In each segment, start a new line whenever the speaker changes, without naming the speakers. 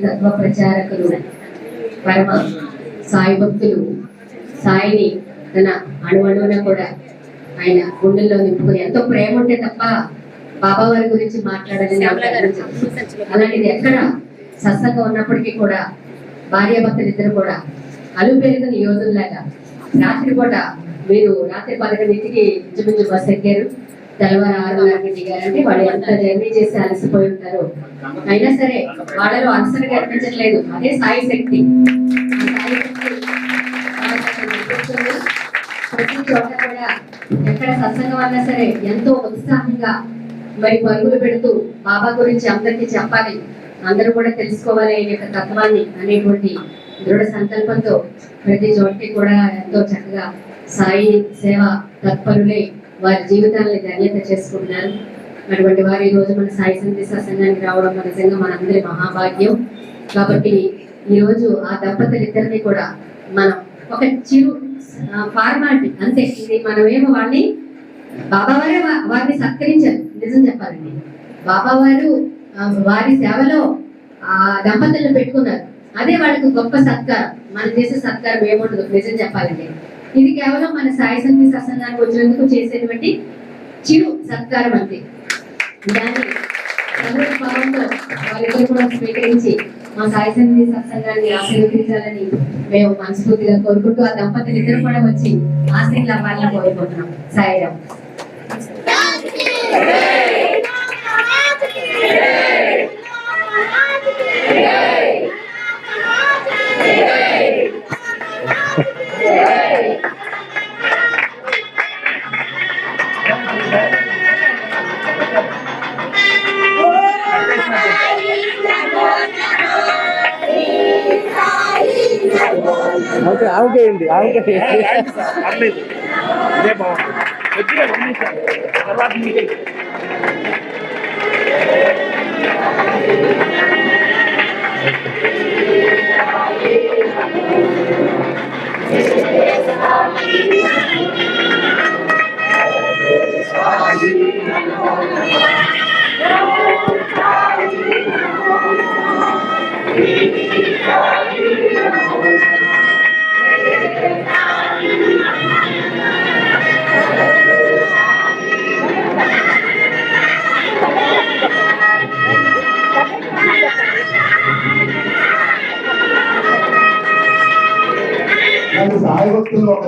సాయి తత్వ ప్రచారకులు పరమ సాయి భక్తులు సాయిని తన అణువణువున కూడా ఆయన గుండెల్లో నింపుకుని ఎంతో ప్రేమ ఉంటే తప్ప బాబా వారి గురించి మాట్లాడాలని. అలాంటిది ఎక్కడ సత్సంగం ఉన్నప్పటికీ కూడా భార్య భర్తలు ఇద్దరు కూడా అలుపేరుదని యోధుల్లాగా రాత్రి పూట మీరు రాత్రి పదకొండింటికి ఇంచుమించు బస్ ఎక్కారు తెల్లవారు ఆరున్నరకి దిగారంటే వాళ్ళు ఎంత జర్నీ చేసి అలసిపోయి ఉంటారు. అయినా సరే వాళ్ళలో అలసట కనిపించట్లేదు అదే సాయి శక్తి. ప్రతి చోట కూడా ఎక్కడ సత్సంగం అన్నా సరే ఎంతో ఉత్సాహంగా మరి పరుగులు పెడుతూ బాబా గురించి అందరికీ చెప్పాలి. అందరూ కూడా తెలుసుకోవాలి అనే యొక్క తత్వాన్ని అనేటువంటి దృఢ సంకల్పంతో ప్రతి చోటకి కూడా ఎంతో చక్కగా సాయి సేవ తత్పరులే వారి జీవితాన్ని ధన్యత చేసుకుంటున్నారు అటువంటి వారు ఈ రోజు మన సాయి సందేశ సంఘానికి రావడం మన నిజంగా మనందరి మహాభాగ్యం. కాబట్టి ఈ రోజు ఆ దంపతులు ఇద్దరిని కూడా మనం ఒక చిరు ఫార్మాలిటీ అంతే. ఇది మనమేమో వాడిని బాబా వారే వారిని సత్కరించారు. నిజం చెప్పాలండి. బాబా వారు వారి సేవలో ఆ దంపతులను పెట్టుకున్నారు. అదే వాళ్ళకి గొప్ప సత్కారం. మనం చేసే సత్కారం ఏముండదు. నిజం చెప్పాలండి. ఇది కేవలం మన సాయి సంగీ సత్సంగానికి వచ్చినందుకు చేసేటువంటి చిరు సత్కారం అంతే దాన్ని సమృద్ధ వారిద్దరు కూడా స్వీకరించి మా సాయి సంగీ సత్సంగాన్ని ఆశీర్వదించాలని మేము మనస్ఫూర్తిగా కోరుకుంటూ ఆ దంపతులు ఇద్దరు కూడా వచ్చి ఆశీర్వాదాలను కోరుకుంటున్నాం. సాయిరామ్.
పర్లేదు ఇదే బాగుంది కొద్దిగా పంపించాను తర్వాత మీకే
నన్ను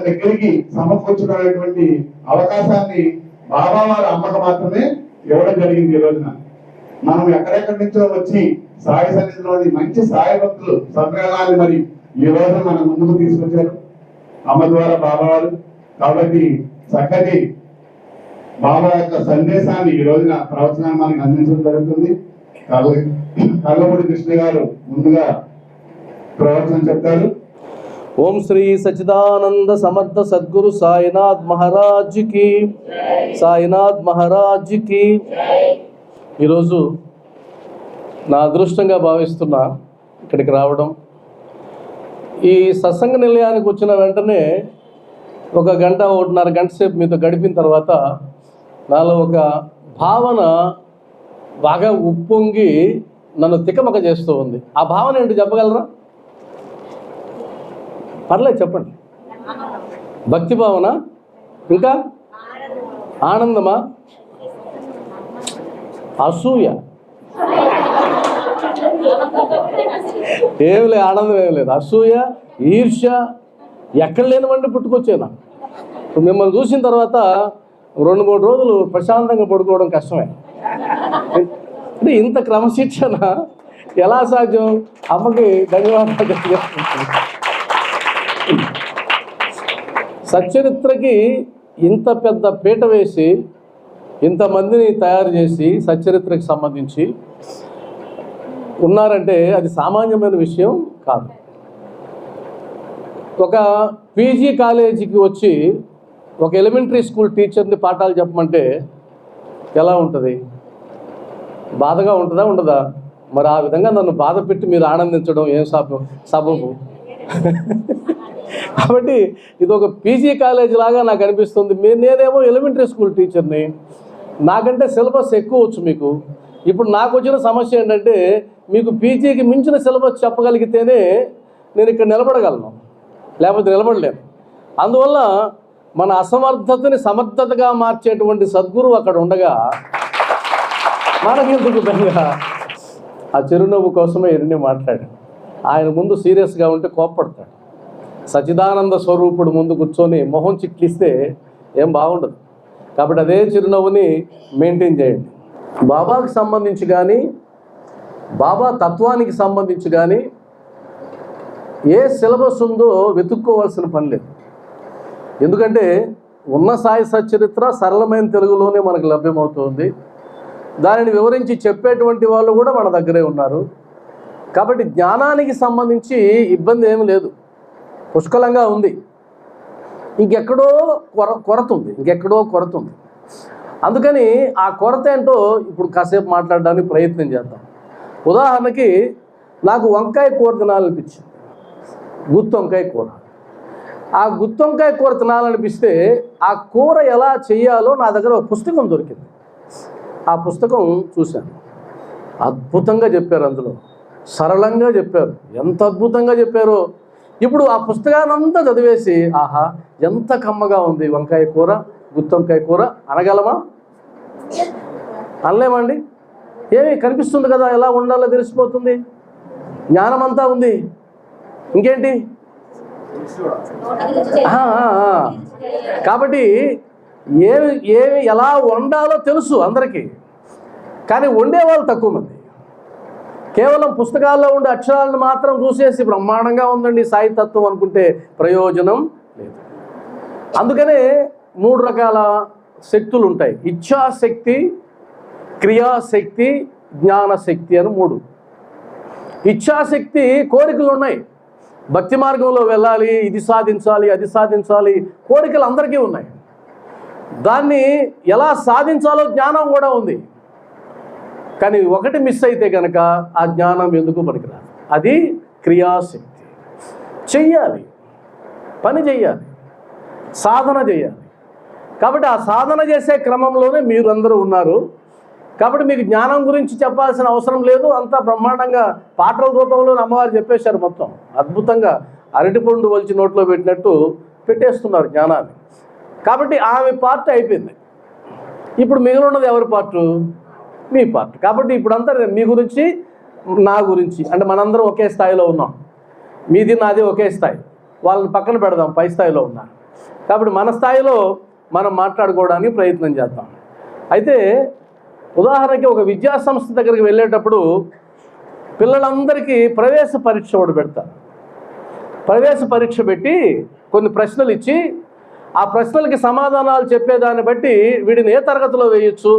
దగ్గరికి సమకూర్చుకునేటువంటి అవకాశాన్ని బాబా వారి అమ్మకు మాత్రమే ఇవ్వడం జరిగింది ఈ రోజున. మనం ఎక్కడెక్కడి నుంచో వచ్చి సాయి సన్నిధిలోని మంచి సాయి భక్తులు సమ్మేళనాన్ని మరి ఈ రోజు మన ముందుకు తీసుకొచ్చారు. అమ్మ ద్వారా బాబా వారు. కాబట్టి చక్కటి బాబా యొక్క సందేశాన్ని ఈ రోజున ప్రవచనాన్ని మనకి అందించడం జరుగుతుంది. కాబట్టి కల్లమూడి కృష్ణ గారు ముందుగా ప్రవచనం చెప్తారు.
ఓం శ్రీ సచిదానంద సమర్థ సద్గురు సాయినాథ్ మహారాజ్కి సాయినాథ్ మహారాజ్కి ఈరోజు నా అదృష్టంగా భావిస్తున్నా ఇక్కడికి రావడం. ఈ సత్సంగ నిలయానికి వచ్చిన వెంటనే ఒక గంట ఒకటిన్నర గంట సేపు మీతో గడిపిన తర్వాత నాలో ఒక భావన బాగా ఉప్పొంగి నన్ను తికమక చేస్తూ ఉంది. ఆ భావన ఏంటి చెప్పగలరా? పర్లేదు చెప్పండి. భక్తి భావన ఇంకా? ఆనందమా? అసూయ. ఏం లేదు ఆనందం ఏం లేదు. అసూయ ఈర్ష్య ఎక్కడ లేనివండి పుట్టుకొచ్చేనా? మిమ్మల్ని చూసిన తర్వాత రెండు మూడు రోజులు ప్రశాంతంగా పడుకోవడం కష్టమే. అంటే ఇంత క్రమశిక్షణ ఎలా సాధ్యం? అమ్మకి ధన్యవాదాలు. సచ్చరిత్రకి ఇంత పెద్ద పీట వేసి ఇంతమందిని తయారు చేసి సచ్చరిత్రకి సంబంధించి ఉన్నారంటే అది సామాన్యమైన విషయం కాదు. ఒక పీజీ కాలేజీకి వచ్చి ఒక ఎలిమెంటరీ స్కూల్ టీచర్ని పాఠాలు చెప్పమంటే ఎలా ఉంటుంది? బాధగా ఉంటుందా ఉండదా? మరి ఆ విధంగా నన్ను బాధ పెట్టి మీరు ఆనందించడం ఏం సబ సబబు. కాబట్టి ఇది ఒక పీజీ కాలేజ్ లాగా నాకు అనిపిస్తుంది. మీరు నేనేమో ఎలిమెంటరీ స్కూల్ టీచర్ని నాకంటే సిలబస్ ఎక్కువ వచ్చు మీకు. ఇప్పుడు నాకు వచ్చిన సమస్య ఏంటంటే మీకు పీజీకి మించిన సిలబస్ చెప్పగలిగితేనే నేను ఇక్కడ నిలబడగలను. లేకపోతే నిలబడలేను. అందువల్ల మన అసమర్థతని సమర్థతగా మార్చేటువంటి సద్గురువు అక్కడ ఉండగా మనకెందుకు బెంగ ఆ చిరునవ్వు కోసమే ఎన్ని మాట్లాడాడు ఆయన ముందు సీరియస్గా ఉంటే కోప్పడతాడు. సచిదానంద స్వరూపుడు ముందు కూర్చొని మొహం చిట్లిస్తే ఏం బాగుండదు. కాబట్టి అదే చిరునవ్వుని మెయింటైన్ చేయండి. బాబాకి సంబంధించి కానీ బాబా తత్వానికి సంబంధించి కానీ ఏ సిలబస్ ఉందో వెతుక్కోవాల్సిన పని లేదు. ఎందుకంటే ఉన్న సాయి సచరిత్ర సరళమైన తెలుగులోనే మనకు లభ్యమవుతుంది. దానిని వివరించి చెప్పేటువంటి వాళ్ళు కూడా మన దగ్గరే ఉన్నారు. కాబట్టి జ్ఞానానికి సంబంధించి ఇబ్బంది ఏమీ లేదు. పుష్కలంగా ఉంది. ఇంకెక్కడో కొర కొరత ఉంది ఇంకెక్కడో కొరత ఉంది అందుకని ఆ కొరత ఏంటో ఇప్పుడు కాసేపు మాట్లాడడానికి ప్రయత్నం చేద్దాం. ఉదాహరణకి నాకు వంకాయ కూర తినాలనిపించింది. గుత్తి వంకాయ కూర. ఆ గుత్తి వంకాయ కూర తినాలనిపిస్తే ఆ కూర ఎలా చేయాలో నా దగ్గర ఒక పుస్తకం దొరికింది. ఆ పుస్తకం చూశాను. అద్భుతంగా చెప్పారు అందులో. సరళంగా చెప్పారు. ఎంత అద్భుతంగా చెప్పారో. ఇప్పుడు ఆ పుస్తకాన్ని అంతా చదివేసి ఆహా ఎంత కమ్మగా ఉంది వంకాయ కూర గుత్తి వంకాయ కూర అనగలమా? అనలేమండి? ఏమి కనిపిస్తుంది కదా ఎలా ఉండాలో తెలిసిపోతుంది. జ్ఞానమంతా ఉంది. ఇంకేంటి? కాబట్టి ఏమి ఏమి ఎలా వండాలో తెలుసు అందరికీ. కానీ వండేవాళ్ళు తక్కువ మంది. కేవలం పుస్తకాల్లో ఉండే అక్షరాలను మాత్రం చూసేసి బ్రహ్మాండంగా ఉందండి సాయితత్వం అనుకుంటే ప్రయోజనం లేదు. అందుకనే మూడు రకాల శక్తులు ఉంటాయి. ఇచ్ఛాశక్తి క్రియాశక్తి జ్ఞానశక్తి అని మూడు. ఇచ్ఛాశక్తి కోరికలు ఉన్నాయి. భక్తి మార్గంలో వెళ్ళాలి ఇది సాధించాలి అది సాధించాలి కోరికలు అందరికీ ఉన్నాయి. దాన్ని ఎలా సాధించాలో జ్ఞానం కూడా ఉంది. కానీ ఒకటి మిస్ అయితే కనుక ఆ జ్ఞానం ఎందుకు పనికిరాదు? అది క్రియాశక్తి. చెయ్యాలి. పని చెయ్యాలి. సాధన చేయాలి కాబట్టి ఆ సాధన చేసే క్రమంలోనే మీరందరూ ఉన్నారు. కాబట్టి మీకు జ్ఞానం గురించి చెప్పాల్సిన అవసరం లేదు. అంతా బ్రహ్మాండంగా పాటల రూపంలో అమ్మవారు చెప్పేశారు మొత్తం. అద్భుతంగా అరటిపండు వలిచి నోట్లో పెట్టినట్టు పెట్టేస్తున్నారు జ్ఞానాన్ని. కాబట్టి ఆమె పార్ట్ అయిపోయింది. ఇప్పుడు మిగిలి ఉన్నది ఎవరి పార్టు? మీ పార్ట్. కాబట్టి ఇప్పుడంతా మీ గురించి నా గురించి అంటే మనందరం ఒకే స్థాయిలో ఉన్నాం. మీది నాది ఒకే స్థాయి. వాళ్ళని పక్కన పెడదాం పై స్థాయిలో ఉన్నారు. కాబట్టి మన స్థాయిలో మనం మాట్లాడుకోవడానికి ప్రయత్నం చేద్దాం. అయితే ఉదాహరణకి ఒక విద్యా సంస్థ దగ్గరికి వెళ్ళేటప్పుడు పిల్లలందరికీ ప్రవేశ పరీక్ష ఒకటి పెడతారు. ప్రవేశ పరీక్ష పెట్టి కొన్ని ప్రశ్నలు ఇచ్చి ఆ ప్రశ్నలకి సమాధానాలు చెప్పేదాన్ని బట్టి వీడిని ఏ తరగతిలో వేయచ్చు?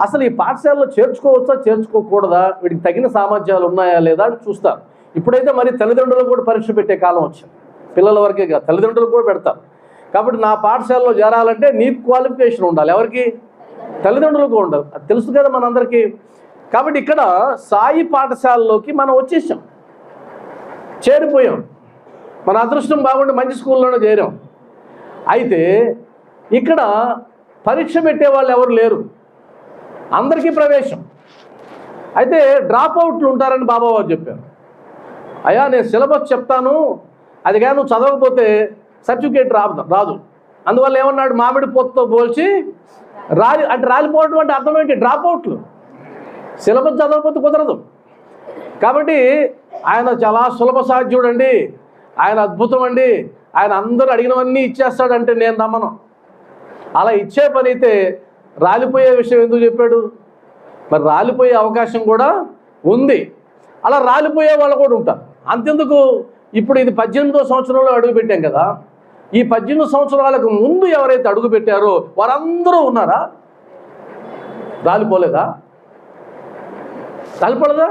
అసలు ఈ పాఠశాలలో చేర్చుకోవచ్చా చేర్చుకోకూడదా? వీడికి తగిన సామర్థ్యాలు ఉన్నాయా లేదా అని చూస్తారు ఇప్పుడైతే మరి తల్లిదండ్రులకు కూడా పరీక్ష పెట్టే కాలం వచ్చింది. పిల్లల వరకే కాదు తల్లిదండ్రులకు కూడా పెడతారు కాబట్టి నా పాఠశాలలో చేరాలంటే నీకు క్వాలిఫికేషన్ ఉండాలి. ఎవరికి? తల్లిదండ్రులకు ఉండదు అది తెలుసు కదా మనందరికీ. కాబట్టి ఇక్కడ సాయి పాఠశాలలోకి మనం వచ్చేసాం. చేరిపోయాం. మన అదృష్టం బాగుండి మంచి స్కూల్లోనే చేరాం. అయితే ఇక్కడ పరీక్ష పెట్టే వాళ్ళు ఎవరు లేరు. అందరికీ ప్రవేశం. అయితే డ్రాప్ అవుట్లు ఉంటారని బాబావారు చెప్పారు. అయ్యా నేను సిలబస్ చెప్తాను అది కానీ నువ్వు చదవకపోతే సర్టిఫికేట్ రాదు రాదు. అందువల్ల ఏమన్నాడు? మామిడి పొత్తుతో పోల్చి రాలి అంటే రాలిపోవడం అంటే అర్థం ఏంటి? డ్రాప్ అవుట్లు సిలబస్ చదవకపోతే కుదరదు. కాబట్టి ఆయన చాలా సులభ సాధ్యుడు అండి. ఆయన అద్భుతం అండి. ఆయన అందరూ అడిగినవన్నీ ఇచ్చేస్తాడంటే నేను నమ్మను. అలా ఇచ్చే పని అయితే రాలిపోయే విషయం ఎందుకు చెప్పాడు? మరి రాలిపోయే అవకాశం కూడా ఉంది. అలా రాలిపోయే వాళ్ళు కూడా ఉంటారు. అంతెందుకు? ఇప్పుడు ఇది పద్దెనిమిదో సంవత్సరంలో అడుగు పెట్టాం కదా. ఈ పద్దెనిమిది సంవత్సరాలకు ముందు ఎవరైతే అడుగు పెట్టారో వారందరూ ఉన్నారా? రాలిపోలేదా? రాలిపోలేదా?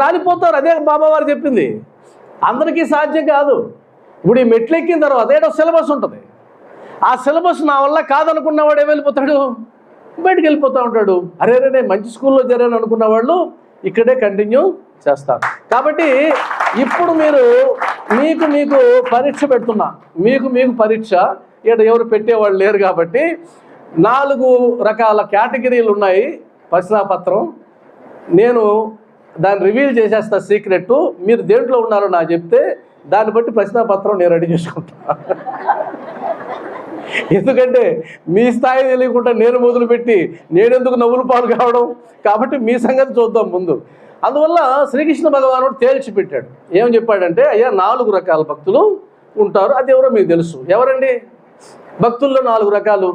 రాలిపోతారు. అదే బాబావారు చెప్పింది. అందరికీ సాధ్యం కాదు. ఇప్పుడు ఈ మెట్లు ఎక్కిన తర్వాత ఏదో సిలబస్ ఉంటుంది. ఆ సిలబస్ నా వల్ల కాదనుకున్నవాడు ఏమైపోతాడు వెళ్ళిపోతాడు? బయటికి వెళ్ళిపోతూ ఉంటాడు. అరే రే నేను మంచి స్కూల్లో చేరాను అనుకున్న వాళ్ళు ఇక్కడే కంటిన్యూ చేస్తారు. కాబట్టి ఇప్పుడు మీరు మీకు మీకు పరీక్ష పెడుతున్నా. మీకు మీకు పరీక్ష. ఇక్కడ ఎవరు పెట్టేవాళ్ళు లేరు కాబట్టి నాలుగు రకాల కేటగిరీలు ఉన్నాయి. పత్రం నేను దాన్ని రివీల్ చేసేస్తా సీక్రెట్ మీరు దేంట్లో ఉన్నారో నాకు చెప్తే దాన్ని బట్టి ప్రశ్నాపత్రం నేను రెడీ చేసుకుంటాను ఎందుకంటే మీ స్థాయి తెలియకుండా నేను మొదలుపెట్టి నేనెందుకు నవ్వులు పాలు కావడం? కాబట్టి మీ సంగతి చూద్దాం ముందు. అందువల్ల శ్రీకృష్ణ భగవానుడు తేల్చిపెట్టాడు. ఏం చెప్పాడంటే అయ్యా నాలుగు రకాల భక్తులు ఉంటారు. అది ఎవరో మీకు తెలుసు. ఎవరండి? భక్తుల్లో నాలుగు రకాలు.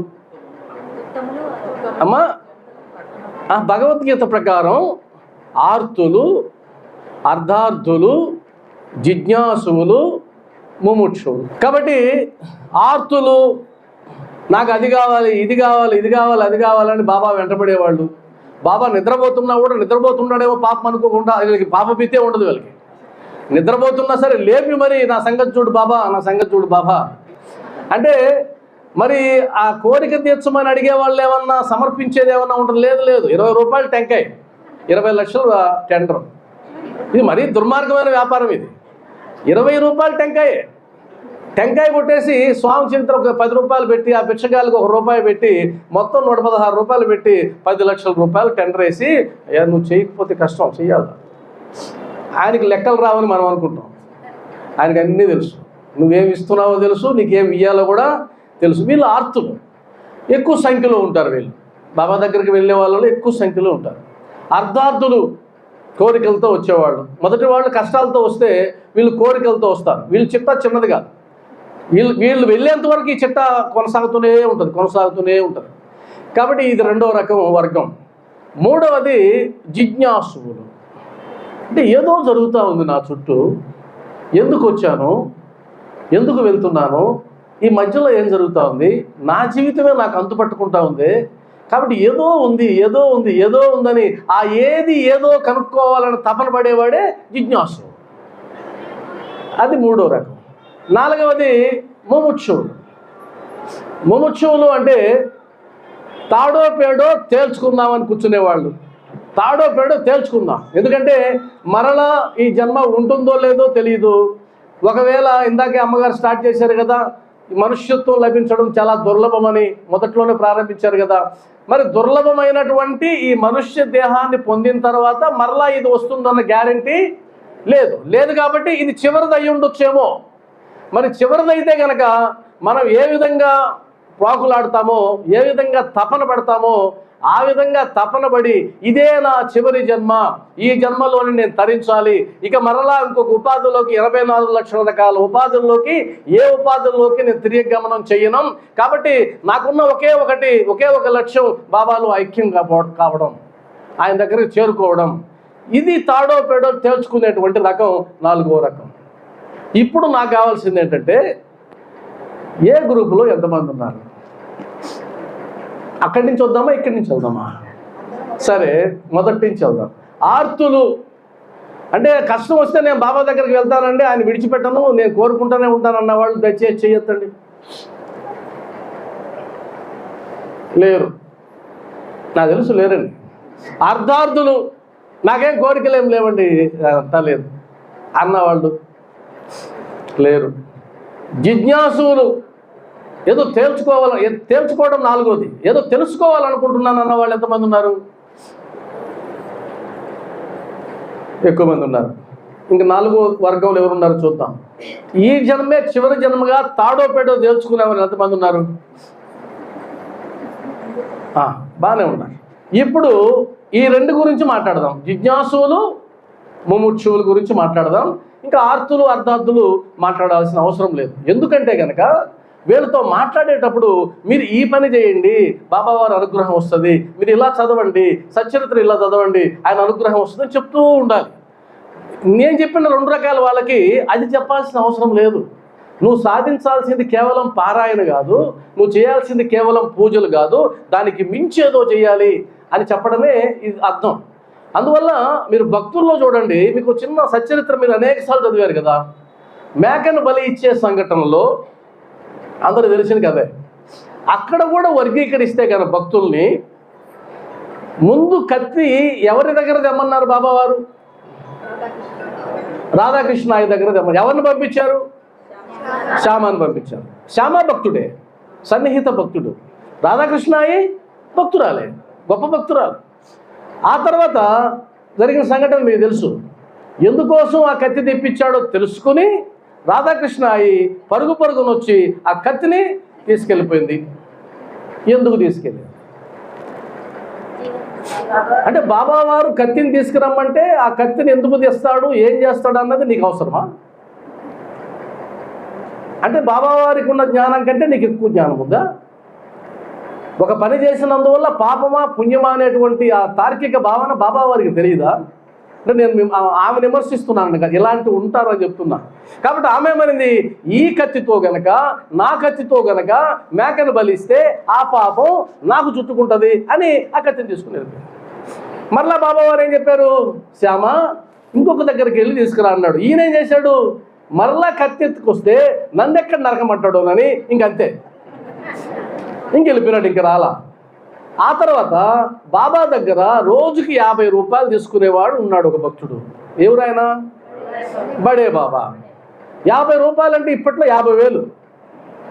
అమ్మా ఆ భగవద్గీత ప్రకారం ఆర్తులు అర్ధార్థులు జిజ్ఞాసువులు ముముక్షువులు. కాబట్టి ఆర్తులు నాకు అది కావాలి ఇది కావాలి ఇది కావాలి అది కావాలని బాబా వెంటపడేవాళ్ళు. బాబా నిద్రపోతున్నా కూడా నిద్రపోతున్నాడేమో పాపం అనుకోకుండా వీళ్ళకి పాప పితే ఉండదు వీళ్ళకి. నిద్రపోతున్నా సరే లేపి మరి నా సంగతి చూడు బాబా నా సంగతి చూడు బాబా. అంటే మరి ఆ కోరిక తీర్చమని అడిగే వాళ్ళు ఏమన్నా సమర్పించేది ఏమన్నా ఉంటుంది? లేదు లేదు. ఇరవై రూపాయలు టెంకాయ్ ఇరవై లక్షలు టెండర్. ఇది మరీ దుర్మార్గమైన వ్యాపారం ఇది. ఇరవై రూపాయలు టెంకాయే. టెంకాయ కొట్టేసి స్వామి చరిత్ర ఒక పది రూపాయలు పెట్టి ఆ పిచ్చగాయలకు ఒక రూపాయి పెట్టి మొత్తం నూట పదహారు రూపాయలు పెట్టి పది లక్షల రూపాయలు టెండర్ వేసి అయ్యా నువ్వు చేయకపోతే కష్టం చెయ్యాలి ఆయనకి లెక్కలు రావని మనం అనుకుంటాం. ఆయనకి అన్నీ తెలుసు. నువ్వేమి ఇస్తున్నావో తెలుసు నీకేం ఇయ్యాలో కూడా తెలుసు. వీళ్ళు ఆర్తులు. ఎక్కువ సంఖ్యలో ఉంటారు వీళ్ళు. బాబా దగ్గరికి వెళ్ళే వాళ్ళు ఎక్కువ సంఖ్యలో ఉంటారు. అర్ధార్థులు కోరికలతో వచ్చేవాళ్ళు. మొదటి వాళ్ళు కష్టాలతో వస్తే వీళ్ళు కోరికలతో వస్తారు. వీళ్ళు చిత్త చిన్నది కాదు. వీళ్ళు వీళ్ళు వెళ్ళేంత వరకు ఈ చిట్ట కొనసాగుతూనే ఉంటుంది కొనసాగుతూనే ఉంటుంది. కాబట్టి ఇది రెండవ రకం వర్గం. మూడవది జిజ్ఞాసువులు. అంటే ఏదో జరుగుతూ ఉంది నా చుట్టూ. ఎందుకు వచ్చాను? ఎందుకు వెళ్తున్నాను? ఈ మధ్యలో ఏం జరుగుతూ ఉంది? నా జీవితమే నాకు అంతుపట్టుకుంటా ఉంది. కాబట్టి ఏదో ఉంది ఏదో ఉంది ఏదో ఉందని ఆ ఏది ఏదో కనుక్కోవాలని తపన పడేవాడే జిజ్ఞాసు అది మూడో రకం. నాలుగవది ముముక్షువులు ముముక్షువులు అంటే తాడో పేడో తేల్చుకుందామని కూర్చునేవాళ్ళు. తాడో పేడో తేల్చుకుందాం. ఎందుకంటే మరలా ఈ జన్మ ఉంటుందో లేదో తెలియదు ఒకవేళ ఇందాకే అమ్మగారు స్టార్ట్ చేశారు కదా ఈ మనుష్యత్వం లభించడం చాలా దుర్లభమని మొదట్లోనే ప్రారంభించారు కదా. మరి దుర్లభమైనటువంటి ఈ మనుష్య దేహాన్ని పొందిన తర్వాత మరలా ఇది వస్తుందన్న గ్యారంటీ లేదు. లేదు కాబట్టి ఇది చివరిది అయ్యి ఉండొచ్చేమో మరి చివరిదైతే కనుక మనం ఏ విధంగా ప్రాకులాడతామో ఏ విధంగా తపన పడతామో ఆ విధంగా తపనబడి ఇదే నా చివరి జన్మ. ఈ జన్మలోని నేను తరించాలి. ఇక మరలా ఇంకొక ఉపాధిలోకి ఇరవై నాలుగు లక్షల రకాల ఉపాధుల్లోకి ఏ ఉపాధుల్లోకి నేను తిరిగి గమనం చెయ్యను కాబట్టి నాకున్న ఒకే ఒకటి ఒకే ఒక లక్ష్యం బాబాలు ఐక్యం కావడం ఆయన దగ్గరికి చేరుకోవడం. ఇది తాడో పేడో తేల్చుకునేటువంటి రకం నాలుగో రకం. ఇప్పుడు నాకు కావాల్సింది ఏంటంటే ఏ గ్రూపులో ఎంతమంది ఉన్నారు? అక్కడి నుంచి వద్దామా ఇక్కడి నుంచి వెళ్దామా సరే మొదటి నుంచి వెళ్దాం. ఆర్తులు అంటే కష్టం వస్తే నేను బాబా దగ్గరికి వెళ్తానండి ఆయన విడిచిపెట్టను నేను కోరుకుంటూనే ఉంటాను అన్న వాళ్ళు దయచేసి చేయొద్దండి. లేరు. నాకు తెలుసు లేరండి. అర్ధార్థులు నాకేం కోరికలు ఏం లేవండి అంతా లేదు. అన్నవాళ్ళు లేరు. జిజ్ఞాసులు ఏదో తేల్చుకోవాలి తేల్చుకోవడం నాలుగోది. ఏదో తెలుసుకోవాలనుకుంటున్నాను అన్న వాళ్ళు ఎంతమంది ఉన్నారు? ఎక్కువ మంది ఉన్నారు. ఇంకా నాలుగో వర్గంలో ఎవరున్నారు చూద్దాం. ఈ జన్మే చివరి జన్మగా తాడో పేడో తేల్చుకునే వాళ్ళు ఎంతమంది ఉన్నారు? బాగానే ఉన్నారు. ఇప్పుడు ఈ రెండు గురించి మాట్లాడదాం. జిజ్ఞాసులు ముముక్షువుల గురించి మాట్లాడదాం. ఇంకా ఆర్తులు అర్ధార్థులు మాట్లాడాల్సిన అవసరం లేదు. ఎందుకంటే కనుక వీళ్ళతో మాట్లాడేటప్పుడు మీరు ఈ పని చేయండి బాబావారి అనుగ్రహం వస్తుంది మీరు ఇలా చదవండి సచ్చరిత్ర ఇలా చదవండి ఆయన అనుగ్రహం వస్తుందని చెప్తూ ఉండాలి. నేను చెప్పిన రెండు రకాల వాళ్ళకి అది చెప్పాల్సిన అవసరం లేదు. నువ్వు సాధించాల్సింది కేవలం పారాయణ కాదు నువ్వు చేయాల్సింది కేవలం పూజలు కాదు దానికి మించేదో చేయాలి అని చెప్పడమే ఇది అర్థం. అందువల్ల మీరు భక్తుల్లో చూడండి మీకు చిన్న సచ్చరిత్ర మీరు అనేకసార్లు చదివారు కదా. మేకను బలి ఇచ్చే సంఘటనలో అందరూ తెలిసిన కదే అక్కడ కూడా వర్గీకరిస్తే కదా భక్తుల్ని ముందు కత్తి ఎవరి దగ్గర తెమ్మన్నారు బాబావారు? రాధాకృష్ణ ఆయన దగ్గర తెమ్మన్నారు. ఎవరిని పంపించారు? శ్యామాన్ని పంపించారు. శ్యామ భక్తుడే సన్నిహిత భక్తుడు. రాధాకృష్ణ అయి భక్తురాలే గొప్ప భక్తురాలు. ఆ తర్వాత జరిగిన సంఘటన మీకు తెలుసు. ఎందుకోసం ఆ కత్తి తెప్పించాడో తెలుసుకుని రాధాకృష్ణ అయి పరుగు పరుగును వచ్చి ఆ కత్తిని తీసుకెళ్ళిపోయింది. ఎందుకు తీసుకెళ్ళింది? అంటే బాబావారు కత్తిని తీసుకురమ్మంటే ఆ కత్తిని ఎందుకు తెస్తాడు ఏం చేస్తాడు అన్నది నీకు అవసరమా? అంటే బాబావారికి ఉన్న జ్ఞానం కంటే నీకు ఎక్కువ జ్ఞానం ఉందా? ఒక పని చేసినందువల్ల పాపమా పుణ్యమా అనేటువంటి ఆ తార్కిక భావన బాబా వారికి తెలియదా? అంటే నేను ఆమె విమర్శిస్తున్నాను కదా ఇలాంటివి ఉంటారని చెప్తున్నా. కాబట్టి ఆమె ఏమనింది? ఈ కత్తితో గనక నా కత్తితో గనక మేకను బలిస్తే ఆ పాపం నాకు చుట్టుకుంటుంది అని ఆ కత్తిని తీసుకునేది. మరలా బాబావారు ఏం చెప్పారు? శ్యామ ఇంకొక దగ్గరికి వెళ్ళి తీసుకురా అన్నాడు. ఈయన ఏం చేశాడు? మరలా కత్తి ఎత్తుకొస్తే నన్ను నరకమంటాడు అని ఇంకంతే ఇంకెళ్ళిపోయినాడు ఇంక రాలా. ఆ తర్వాత బాబా దగ్గర రోజుకి యాభై రూపాయలు తీసుకునేవాడు ఉన్నాడు ఒక భక్తుడు. ఎవరైనా బడే బాబా. యాభై రూపాయలు అంటే ఇప్పట్లో యాభై వేలు.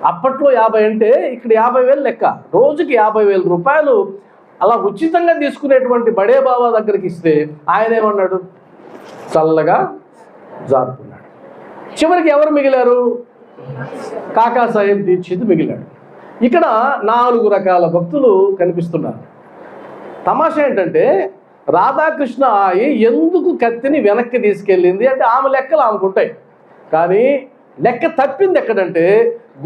అప్పట్లో యాభై అంటే ఇక్కడ యాభై వేలు లెక్క. రోజుకి యాభై వేల రూపాయలు అలా ఉచితంగా తీసుకునేటువంటి బడే బాబా దగ్గరికి ఇస్తే ఆయన ఏమన్నాడు? చల్లగా జారుకున్నాడు. చివరికి ఎవరు మిగిలారు? కాకా సాహెబ్ దీక్షిత్ మిగిలాడు. ఇక్కడ నాలుగు రకాల భక్తులు కనిపిస్తున్నారు. తమాషా ఏంటంటే రాధాకృష్ణ ఆయి ఎందుకు కత్తిని వెనక్కి తీసుకెళ్ళింది అంటే ఆమె లెక్కలు ఆమెకుంటాయి. కానీ లెక్క తప్పింది ఎక్కడంటే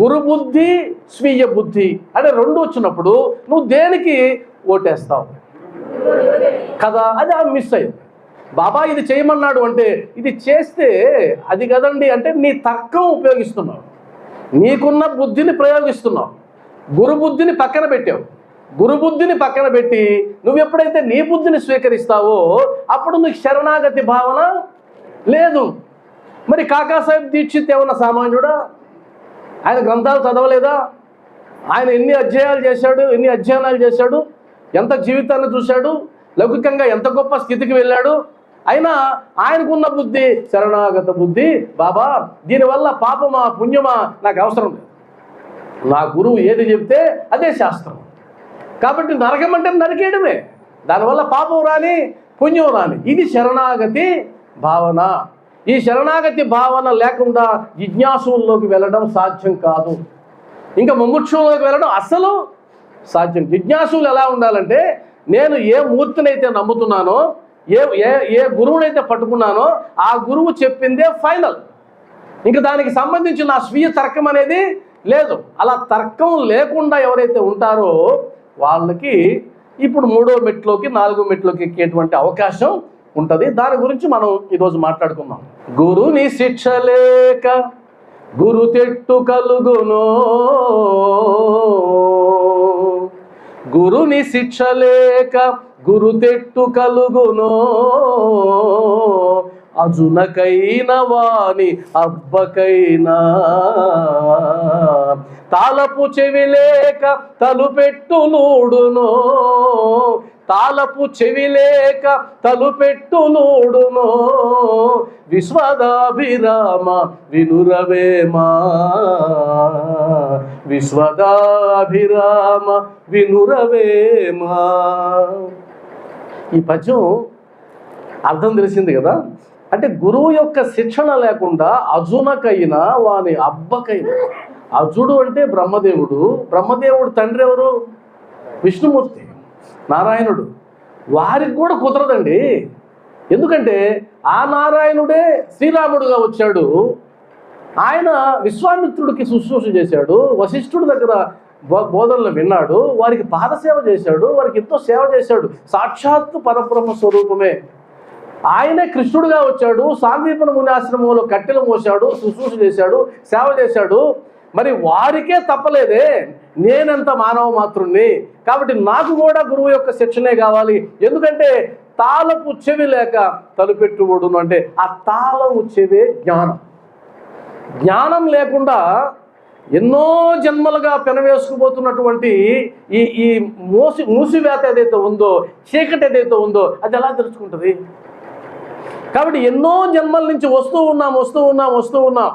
గురుబుద్ధి స్వీయ బుద్ధి అంటే రెండు వచ్చినప్పుడు నువ్వు దేనికి ఓటేస్తావు? కదా అది ఆమె మిస్ అయ్యింది. బాబా ఇది చేయమన్నాడు అంటే ఇది చేస్తే అది కదండి అంటే నీ తర్కం ఉపయోగిస్తున్నావు. నీకున్న బుద్ధిని ప్రయోగిస్తున్నావు. గురు బుద్ధిని పక్కన పెట్టావు. గురు బుద్ధిని పక్కన పెట్టి నువ్వు ఎప్పుడైతే నీ బుద్ధిని స్వీకరిస్తావో అప్పుడు నీకు శరణాగతి భావన లేదు. మరి కాకాసాహెబ్ దీక్షిత్ ఏమన్నా సామాన్యుడా? ఆయన గ్రంథాలు చదవలేదా? ఆయన ఎన్ని అధ్యాయాలు చేశాడు? ఎన్ని అధ్యయనాలు చేశాడు? ఎంత జీవితాన్ని చూశాడు? లౌకికంగా ఎంత గొప్ప స్థితికి వెళ్ళాడు? అయినా ఆయనకున్న బుద్ధి శరణాగత బుద్ధి బాబా దీనివల్ల పాపమా పుణ్యమా నాకు అవసరం లేదు. నా గురువు ఏది చెప్తే అదే శాస్త్రం. కాబట్టి నరకం అంటే నరికేయడమే. దానివల్ల పాపం రాని పుణ్యం రాని. ఇది శరణాగతి భావన. ఈ శరణాగతి భావన లేకుండా జిజ్ఞాసుల్లోకి వెళ్ళడం సాధ్యం కాదు. ఇంకా ముముక్షుల్లోకి వెళ్ళడం అస్సలు సాధ్యం. జిజ్ఞాసులు ఎలా ఉండాలంటే నేను ఏ మూర్తినైతే నమ్ముతున్నానో ఏ ఏ ఏ గురువునైతే పట్టుకున్నానో ఆ గురువు చెప్పిందే ఫైనల్. ఇంకా దానికి సంబంధించి నా స్వీయ తర్కం అనేది లేదు. అలా తర్కం లేకుండా ఎవరైతే ఉంటారో వాళ్ళకి ఇప్పుడు మూడో మెట్లోకి నాలుగో మెట్లోకి ఎక్కేటువంటి అవకాశం ఉంటుంది. దాని గురించి మనం ఈరోజు మాట్లాడుకుందాం. గురుని శిక్ష లేక గురు తెట్టు కలుగునో. గురుని శిక్ష లేక గురు తెట్టు కలుగునో. అజునకైన వాణి అబ్బకైనా తాలపు చెవి లేక తలుపెట్టులుడునో తాలపు చెవి లేక తలుపెట్టులుడునో విశ్వదాభిరామ వినురవేమా. విశ్వదాభిరామ వినురవేమా. ఈ పద్యం అర్థం తెలిసింది కదా? అంటే గురువు యొక్క శిక్షణ లేకుండా అజునకైనా వాని అబ్బకైనా అజుడు అంటే బ్రహ్మదేవుడు. బ్రహ్మదేవుడు తండ్రి ఎవరు? విష్ణుమూర్తి నారాయణుడు. వారికి కూడా కుదరదండి. ఎందుకంటే ఆ నారాయణుడే శ్రీరాముడుగా వచ్చాడు. ఆయన విశ్వామిత్రుడికి శుశ్రూష చేశాడు. వశిష్ఠుడి దగ్గర బో బోధనలు విన్నాడు. వారికి పాదసేవ చేశాడు. వారికి ఎంతో సేవ చేశాడు. సాక్షాత్తు పరబ్రహ్మ స్వరూపమే. ఆయనే కృష్ణుడుగా వచ్చాడు. సాందీపన ముని ఆశ్రమంలో కట్టెలు మోశాడు. శుశ్రూష చేశాడు. సేవ చేశాడు. మరి వారికే తప్పలేదే. నేనెంత మానవ మాతృణ్ణి? కాబట్టి నాకు కూడా గురువు యొక్క శిక్షణే కావాలి. ఎందుకంటే తాళపు చెవి లేక తలుపెట్టుబడును అంటే ఆ తాళము చెవే జ్ఞానం. జ్ఞానం లేకుండా ఎన్నో జన్మలుగా పెనవేసుకుపోతున్నటువంటి ఈ ఈ మూసి మూసివేత ఏదైతే ఉందో చీకటి ఏదైతే ఉందో అది ఎలా తెలుసుకుంటుంది? కాబట్టి ఎన్నో జన్మల నుంచి వస్తూ ఉన్నాం వస్తూ ఉన్నాం వస్తూ ఉన్నాం.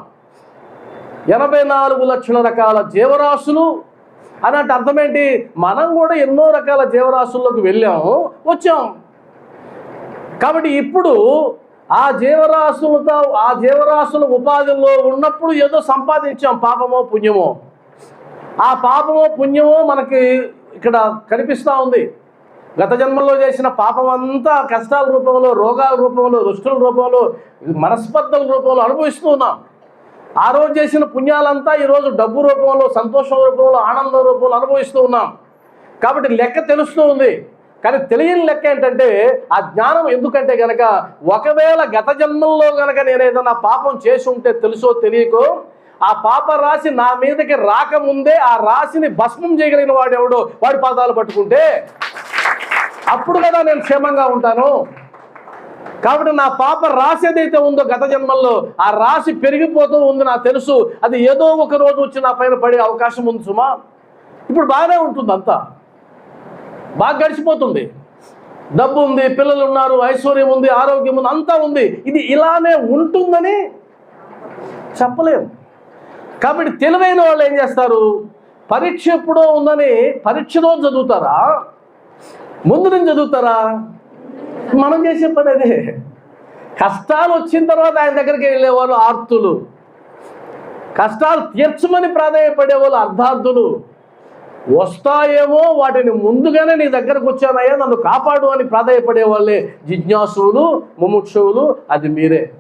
ఎనభై నాలుగు లక్షల రకాల జీవరాశులు అని అంటే అర్థం ఏంటి? మనం కూడా ఎన్నో రకాల జీవరాశుల్లోకి వెళ్ళాము వచ్చాం. కాబట్టి ఇప్పుడు ఆ జీవరాశులతో ఆ జీవరాశుల ఉపాధిలో ఉన్నప్పుడు ఏదో సంపాదించాం పాపమో పుణ్యమో. ఆ పాపమో పుణ్యమో మనకి ఇక్కడ కనిపిస్తూ ఉంది. గత జన్మల్లో చేసిన పాపం అంతా కష్టాల రూపంలో రోగాల రూపంలో రుష్టుల రూపంలో మనస్పర్ధల రూపంలో అనుభవిస్తూ ఉన్నాం. ఆ రోజు చేసిన పుణ్యాలంతా ఈరోజు డబ్బు రూపంలో సంతోషం రూపంలో ఆనందం రూపంలో అనుభవిస్తూ ఉన్నాం. కాబట్టి లెక్క తెలుస్తూ ఉంది. కానీ తెలియని లెక్క ఏంటంటే ఆ జ్ఞానం ఎందుకంటే గనక ఒకవేళ గత జన్మల్లో గనక నేను ఏదైనా పాపం చేసి ఉంటే తెలుసో తెలియకో ఆ పాప రాశి నా మీదకి రాకముందే ఆ రాశిని భస్మం చేయగలిగిన వాడు ఎవడో వాడి పాదాలు పట్టుకుంటే అప్పుడు కదా నేను క్షేమంగా ఉంటాను. కాబట్టి నా పాప రాశి ఏదైతే ఉందో గత జన్మల్లో ఆ రాశి పెరిగిపోతూ ఉంది నాకు తెలుసు. అది ఏదో ఒక రోజు వచ్చి నా పైన పడే అవకాశం ఉంది సుమా. ఇప్పుడు బాగానే ఉంటుంది అంతా. బాగా గడిచిపోతుంది. డబ్బు ఉంది పిల్లలు ఉన్నారు ఐశ్వర్యం ఉంది ఆరోగ్యం ఉంది అంతా ఉంది. ఇది ఇలానే ఉంటుందని చెప్పలేము. కాబట్టి తెలివైన వాళ్ళు ఏం చేస్తారు? పరీక్ష ఎప్పుడో ఉందని పరీక్ష రోజు చదువుతారా? ముందు నుంచి చదువుతారా? మనం చేసే పని అదే. కష్టాలు వచ్చిన తర్వాత ఆయన దగ్గరికి వెళ్ళేవాళ్ళు ఆర్తులు. కష్టాలు తీర్చమని ప్రాధాన్యపడేవాళ్ళు అర్ధార్థులు. వస్తాయేమో వాటిని ముందుగానే నీ దగ్గరకు వచ్చానయ్యా నన్ను కాపాడు అని ప్రాధాయపడే వాళ్ళే జిజ్ఞాసువులు ముముక్షువులు అది మీరే.